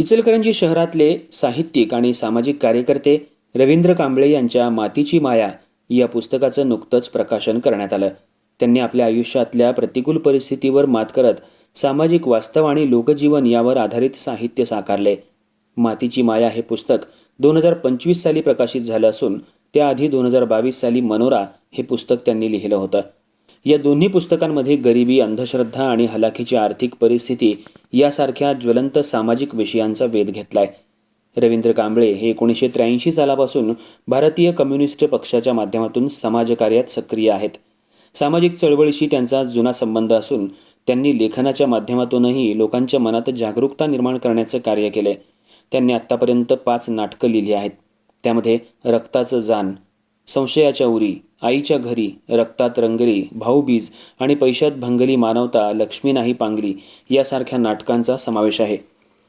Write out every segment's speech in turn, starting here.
इचलकरंजी शहरातले साहित्यिक आणि सामाजिक कार्यकर्ते रवींद्र कांबळे यांच्या मातीची माया या पुस्तकाचं नुकतंच प्रकाशन करण्यात आलं. त्यांनी आपल्या आयुष्यातल्या प्रतिकूल परिस्थितीवर मात करत सामाजिक वास्तव आणि लोकजीवन यावर आधारित साहित्य साकारले. मातीची माया हे पुस्तक दोन हजार पंचवीस साली प्रकाशित झालं असून त्याआधी दोन हजार बावीस साली मनोरा हे पुस्तक त्यांनी लिहिलं होतं. या दोन्ही पुस्तकांमध्ये गरिबी अंधश्रद्धा आणि हलाखीची आर्थिक परिस्थिती यासारख्या ज्वलंत सामाजिक विषयांचा वेध घेतलाय. रवींद्र कांबळे हे एकोणीसशे त्र्याऐंशी सालापासून भारतीय कम्युनिस्ट पक्षाच्या माध्यमातून समाजकार्यात सक्रिय आहेत. सामाजिक चळवळीशी त्यांचा जुना संबंध असून त्यांनी लेखनाच्या माध्यमातूनही लोकांच्या मनात जागरूकता निर्माण करण्याचं कार्य केलंय. त्यांनी आत्तापर्यंत पाच नाटकं लिहिली आहेत. त्यामध्ये रक्ताचं जाण संशयाच्या उरी आईच्या घरी रक्तात रंगली भाऊबीज आणि पैशात भंगली मानवता लक्ष्मी नाही पांगली यासारख्या नाटकांचा समावेश आहे.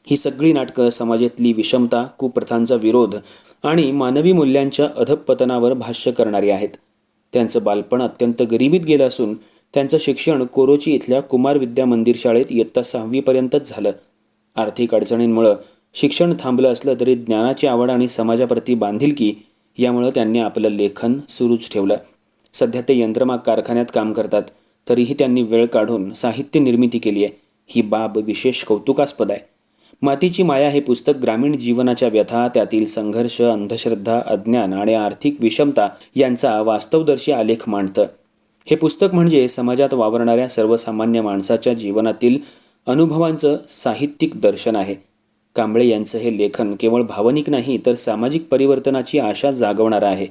ही सगळी नाटकं समाजातली विषमता कुप्रथांचा विरोध आणि मानवी मूल्यांच्या अधपतनावर भाष्य करणारी आहेत. त्यांचं बालपण अत्यंत गरिबीत गेलं असून त्यांचं शिक्षण कोरोची इथल्या कुमार विद्या मंदिर शाळेत इयत्ता सहावीपर्यंतच झालं. आर्थिक अडचणींमुळं शिक्षण थांबलं असलं तरी ज्ञानाची आवड आणि समाजाप्रती बांधिलकी यामुळं त्यांनी आपलं लेखन सुरूच ठेवलं. सध्या ते यंत्रमाग कारखान्यात काम करतात. तरीही त्यांनी वेळ काढून साहित्य निर्मिती केली आहे. ही बाब विशेष कौतुकास्पद आहे. मातीची माया हे पुस्तक ग्रामीण जीवनाच्या व्यथा त्यातील संघर्ष अंधश्रद्धा अज्ञान आणि आर्थिक विषमता यांचा वास्तवदर्शी आलेख मांडतं. हे पुस्तक म्हणजे समाजात वावरणाऱ्या सर्वसामान्य माणसाच्या जीवनातील अनुभवांचं साहित्यिक दर्शन आहे. कांबळे यांचं हे लेखन केवळ भावनिक नाही तर सामाजिक परिवर्तनाची आशा जागवणारं आहे.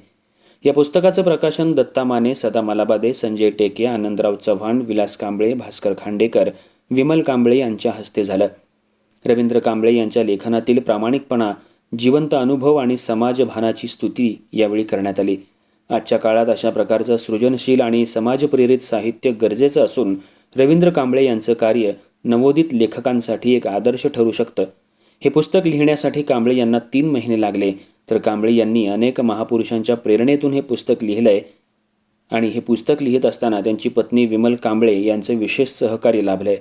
या पुस्तकाचं प्रकाशन दत्ता माने सदा मलाबादे संजय टेके आनंदराव चव्हाण विलास कांबळे भास्कर खांडेकर विमल कांबळे यांच्या हस्ते झालं. रवींद्र कांबळे यांच्या लेखनातील प्रामाणिकपणा जिवंत अनुभव आणि समाजभानाची स्तुती यावेळी करण्यात आली. आजच्या काळात अशा प्रकारचं सृजनशील आणि समाजप्रेरित साहित्य गरजेचं असून रवींद्र कांबळे यांचं कार्य नवोदित लेखकांसाठी एक आदर्श ठरू शकतं. हे पुस्तक लिहिण्यासाठी कांबळे यांना तीन महिने लागले. तर कांबळे यांनी अनेक महापुरुषांच्या प्रेरणेतून हे पुस्तक लिहिलंय आणि हे पुस्तक लिहित असताना त्यांची पत्नी विमल कांबळे यांचं विशेष सहकार्य लाभलंय.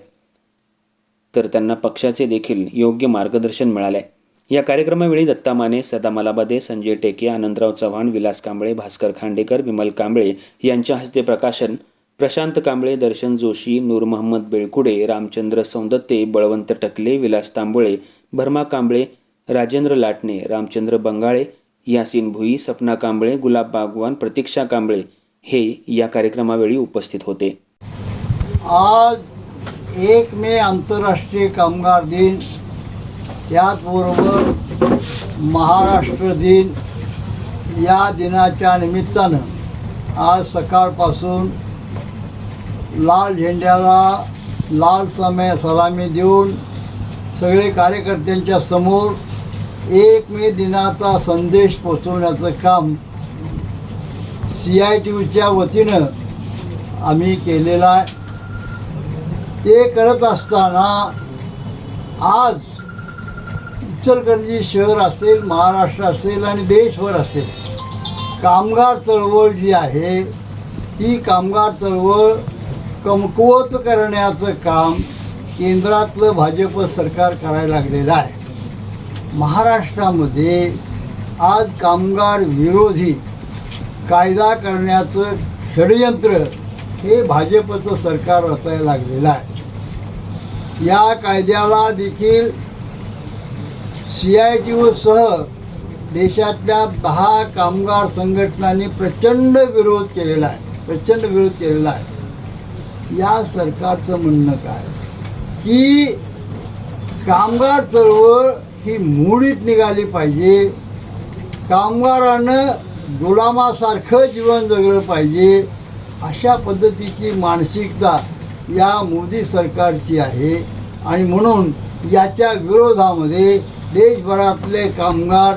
तर त्यांना पक्षाचे देखील योग्य मार्गदर्शन मिळाले या कार्यक्रमावेळी दत्ता माने सदा मलाबादे संजय टेके आनंदराव चव्हाण विलास कांबळे भास्कर खांडेकर विमल कांबळे यांच्या हस्ते प्रकाशन प्रशांत कांबळे दर्शन जोशी नूर महम्मद बेळकुडे रामचंद्र सौंदत्ते बळवंत टकले विलास तांबोळे भरमा कांबळे राजेंद्र लाटणे रामचंद्र बंगाळे यासीन भुई सपना कांबळे गुलाब बागवान प्रतीक्षा कांबळे हे या कार्यक्रमावेळी उपस्थित होते. आज एक मे आंतरराष्ट्रीय कामगार दिन. याचबरोबर महाराष्ट्र दिन. या दिनाच्या निमित्तानं आज सकाळपासून लाल झेंड्याला लाल समय सलामी देऊन सगळे कार्यकर्त्यांच्या समोर एक मे दिनाचा संदेश पोचवण्याचं काम सी आय टी यूच्या वतीनं आम्ही केलेलं आहे. ते करत असताना आज इचलकरंजी शहर असेल महाराष्ट्र असेल आणि देशभर असेल कामगार चळवळ जी आहे ती कामगार चळवळ कमकुवत करण्याचं काम केंद्रातलं भाजप सरकार करायला लागलेलं आहे. महाराष्ट्रामध्ये आज कामगार विरोधी कायदा करण्याचं षडयंत्र हे भाजपचं सरकार रचायला लागलेलं आहे. या कायद्याला देखील सी आय टी ओसह देशातल्या दहा कामगार संघटनांनी प्रचंड विरोध केलेला आहे प्रचंड विरोध केलेला आहे. या सरकारचं म्हणणं काय? की कामगार चळवळ ही मुडीत निघाली पाहिजे. कामगारानं गुलामासारखं जीवन जगलं पाहिजे. अशा पद्धतीची मानसिकता या मोदी सरकारची आहे. आणि म्हणून याच्या विरोधामध्ये देशभरातले कामगार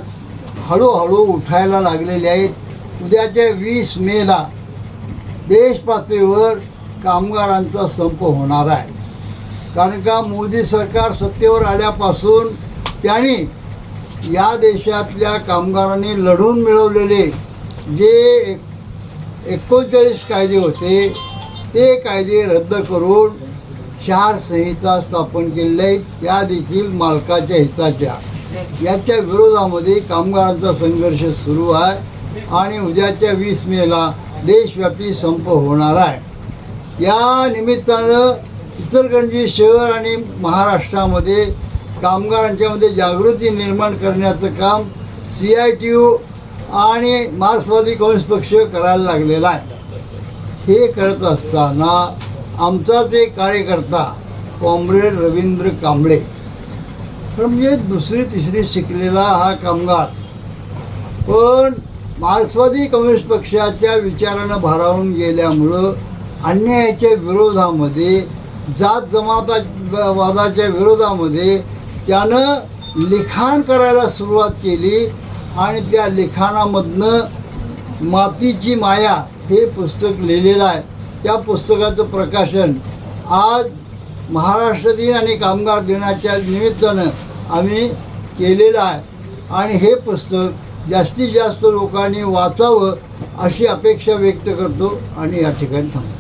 हळूहळू उठायला लागलेले आहेत. उद्याच्या वीस मेला देश पातळीवर कामगारांचा संप होणार आहे. कारण का मोदी सरकार सत्तेवर आल्यापासून त्यांनी या देशातल्या कामगारांनी लढून मिळवलेले जे एकोणचाळीस कायदे होते ते कायदे रद्द करून चार संहिता स्थापन केलेल्या आहेत. त्या देखील मालकाच्या हिताच्या. याच्या विरोधामध्ये कामगारांचा संघर्ष सुरू आहे आणि उद्याच्या वीस मेला देशव्यापी संप होणार आहे. या निमित्तानं इचलकरंजी शहर आणि महाराष्ट्रामध्ये कामगारांच्यामध्ये जागृती निर्माण करण्याचं काम सी आय टी यू आणि मार्क्सवादी कम्युनिस्ट पक्ष करायला लागलेला आहे. हे करत असताना आमचाच एक कार्यकर्ता कॉम्रेड रवींद्र कांबळे म्हणजे दुसरी तिसरी शिकलेला हा कामगार. पण मार्क्सवादी कम्युनिस्ट पक्षाच्या विचारानं भारावून गेल्यामुळं अन्यायाच्या विरोधामध्ये जात जमाता वादाच्या विरोधामध्ये त्यानं लिखाण करायला सुरुवात केली आणि त्या लिखाणामधनं मातीची माया हे पुस्तक लिहिलेलं आहे. त्या पुस्तकाचं प्रकाशन आज महाराष्ट्र दिन आणि कामगार दिनाच्या निमित्तानं आम्ही केलेलं आहे. आणि हे पुस्तक जास्तीत जास्त लोकांनी वाचावं अशी अपेक्षा व्यक्त करतो आणि या ठिकाणी थांबतो.